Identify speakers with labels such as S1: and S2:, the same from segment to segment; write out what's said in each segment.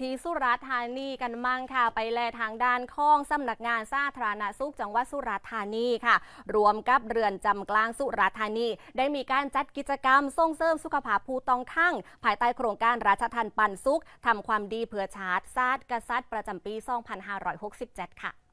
S1: ที่สุราษฎร์ธานีกันมั่งค่ะ ไปแลทางด้านข้องสำนักงานสาธารณสุขจังหวัดสุราษฎร์ธานีค่ะ รวมกับเรือนจำกลางสุราษฎร์ธานี ได้มีการจัดกิจกรรมส่งเสริมสุขภาพผู้ต้องขังภายใต้โครงการราชทันปันสุขทำความดีเพื่อชาติศาสตร์กษัตริย์ประจำปี 2567 ค่ะ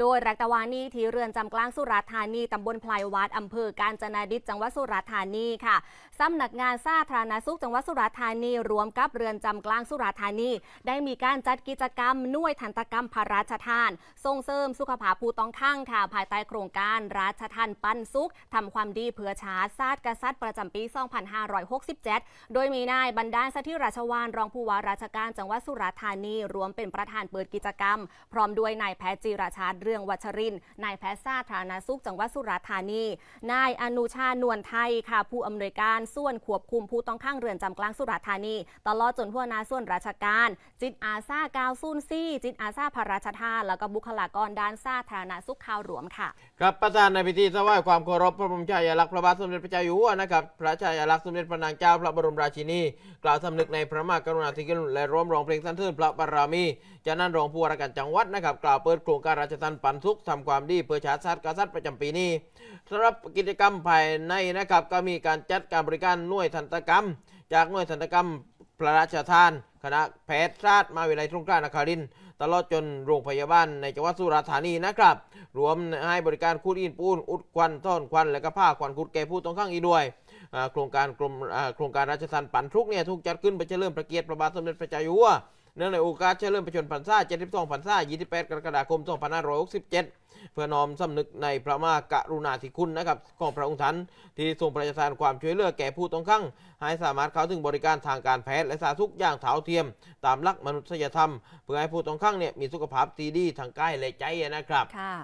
S1: โดยรักตะวานีที่เรือนจำกลางสุราษฎร์ธานีตำบลพลายวัดอำเภอกาญจนาดิษฐ์จังหวัดสุราษฎร์ธานีค่ะสำนักงานสาธารณสุขจังหวัดสุราษฎร์ธานีรวมกับเรือนจำกลางสุราษฎร์ธานี ได้มีการจัดกิจกรรมน่วยทันตกรรมพระราชทาน ส่งเสริมสุขภาพผู้ต้องขังค่ะ ภายใต้โครงการราชทานปันสุขทำความดีเพื่อชาติศาสตร์กษัตริย์ประจำปี 2567 โดยมีนายบรรดาสถิราชวานรองผู้ว่าราชการจังหวัดสุราษฎร์ธานี รวมเป็นประธานเปิดกิจกรรม พร้อมด้วยนายแพทย์จิราชาติเรืองวัชรินนายแพทย์สาธารณสุขจังหวัดสุราษฎร์ธานี นายอนุชานวลไทยค่ะ ผู้อำนวยการส่วนควบคุมผู้ต้องขังเรือนจำกลางสุราษฎร์ธานี ตลอดจนหัวหน้าส่วนราชการ จิตอาซากาวซุนซี่จิตอาซาพระราชทานแล้วก็บุคลากรด้านสาธารณสุขข่าวรวมค่ะ
S2: ครับประธานในพิธีถวายความเคารพพระบรมฉายาลักษณ์พระบาทสมเด็จพระเจ้าอยู่หัวนะครับพระฉายาลักษณ์สมเด็จพระนางเจ้าพระบรมราชินีกล่าวสำนึกในพระมหากรุณาธิคุณและร่วมร้องเพลงสรรเสริญพระบารมีจากนั้นรองผู้ว่าราชการจังหวัดนะครับกล่าวเปิดโครงการราชทันปันสุขทำความดีเพื่อชาติศาสตร์กษัตริย์ประจำปีนี้สำหรับกิจกรรมภายในนะครับก็มีการจัดการบริการหน่วยทันตกรรม จากหน่วยทันตกรรมพระราชทาน คณะแพทยศาสตร์มหาวิทยาลัยสงขลานครินทร์ตลอดจนโรงพยาบาลในจังหวัดสุราษฎร์ธานีนะครับ รวมให้บริการคูดอินปูน อุดควันท่อนควัน และก็ผ้าควันคุดแก่ผู้ต้องขังอีกด้วยโครงการกรมโครงการราชทันปันทุกเนี่ยถูกจัดขึ้นเพื่อเฉลิมพระเกียรติพระบาทสมเด็จพระเจ้าอยู่หัว เนื่องในโอกาสเฉลิมพระชนมพรรษา 72พรรษา 28 กรกฎาคม 2567 เพื่อน้อมสำนึกในพระมหากรุณาธิคุณนะครับของพระองค์ท่านที่ทรงประชาชทานความช่วยเหลือแก่ผู้ต้องขังให้สามารถเข้าถึงบริการทางการแพทย์และสาธารณสุขอย่างเท่าเทียม ตามหลักมนุษยธรรม เพื่อให้ผู้ต้องขังเนี่ยมีสุขภาพที่ดีทางกายและใจนะครับ
S1: ค่ะ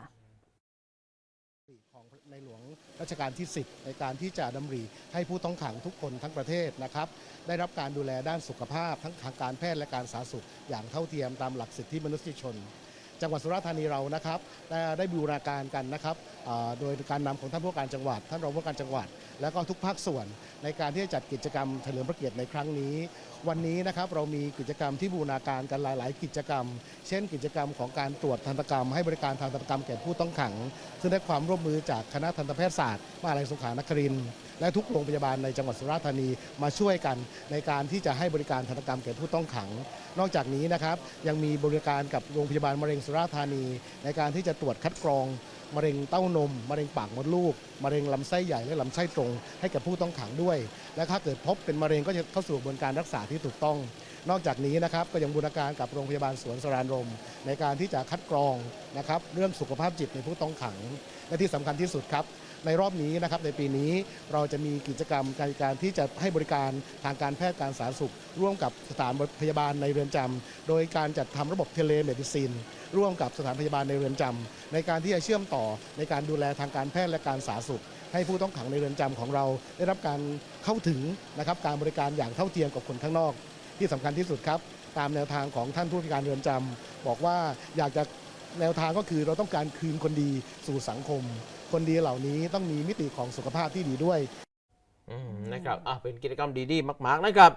S3: ในหลวงรัชกาลที่ 10 ในการที่จะดำริให้ผู้ต้องขังทุกคนทั้งประเทศนะครับ ได้รับการดูแลด้านสุขภาพทั้งทางการแพทย์และการสาธารณสุขอย่างเท่าเทียมตามหลักสิทธิมนุษยชน จังหวัดสุราษฎร์ธานีเรานะครับ ได้ได้บูรณาการกันนะครับโดยการนำของท่านผู้ว่าการจังหวัด ท่านรองผู้ว่าการจังหวัด แล้วก็ทุกภาคส่วน ในการที่จะจัดกิจกรรมเฉลิมพระเกียรติในครั้งนี้ วันนี้นะครับเรามีกิจกรรมที่บูรณาการกันหลาย ๆ กิจกรรม เช่น กิจกรรมของการตรวจทันตกรรม ให้บริการทางทันตกรรมแก่ผู้ต้องขัง ซึ่งได้ความร่วมมือจากคณะทันตแพทยศาสตร์มหาวิทยาลัยสงขลานครินทร์และทุกโรงพยาบาลในจังหวัดสุราษฎร์ธานีมาช่วยกัน ในการที่จะให้บริการทันตกรรมแก่ผู้ต้องขัง นอกจากนี้นะครับยังมีบริการกับโรงพยาบาลมะเร็งสุราษฎร์ธานี ในการที่จะตรวจคัดกรองมะเร็งเต้านมมะเร็งปากมดลูกมะเร็งลำไส้ใหญ่และลำไส้ตรง ให้กับผู้ต้องขังด้วย และถ้าเกิดพบเป็นมะเร็งก็จะเข้าสู่กระบวนการรักษาที่ถูกต้อง นอกจากนี้นะครับก็ยังบูรณาการกับโรงพยาบาลสวนสรานรม ในการที่จะคัดกรองนะครับเรื่องสุขภาพจิตในผู้ต้องขัง และที่สำคัญที่สุดครับ ในรอบนี้นะครับในปีนี้เราจะมีกิจกรรมการการที่จะให้บริการทางการแพทย์การสาธารณสุข ร่วมกับสถานพยาบาลในเรือนจำโดยการจัดทำระบบเทเลเมดิซินร่วมกับสถานพยาบาลในเรือนจำในการที่จะเชื่อมต่อในการดูแลทางการแพทย์และการสาธารณสุข ให้ผู้ต้องขังในเรือนจำของเรา ได้รับการเข้าถึงนะครับการบริการอย่างเท่าเทียมกับคนข้างนอก ที่สำคัญที่สุดครับ ตามแนวทางของท่านผู้ว่าการเรือนจำบอกว่าอยากจะแนวทางก็คือเราต้องการคืนคนดีสู่สังคม คนดีเหล่านี้ต้องมีมิติของสุขภาพที่ดีด้วย
S2: นะครับอะเป็นกิจกรรมดีๆมาก ๆ นะครับ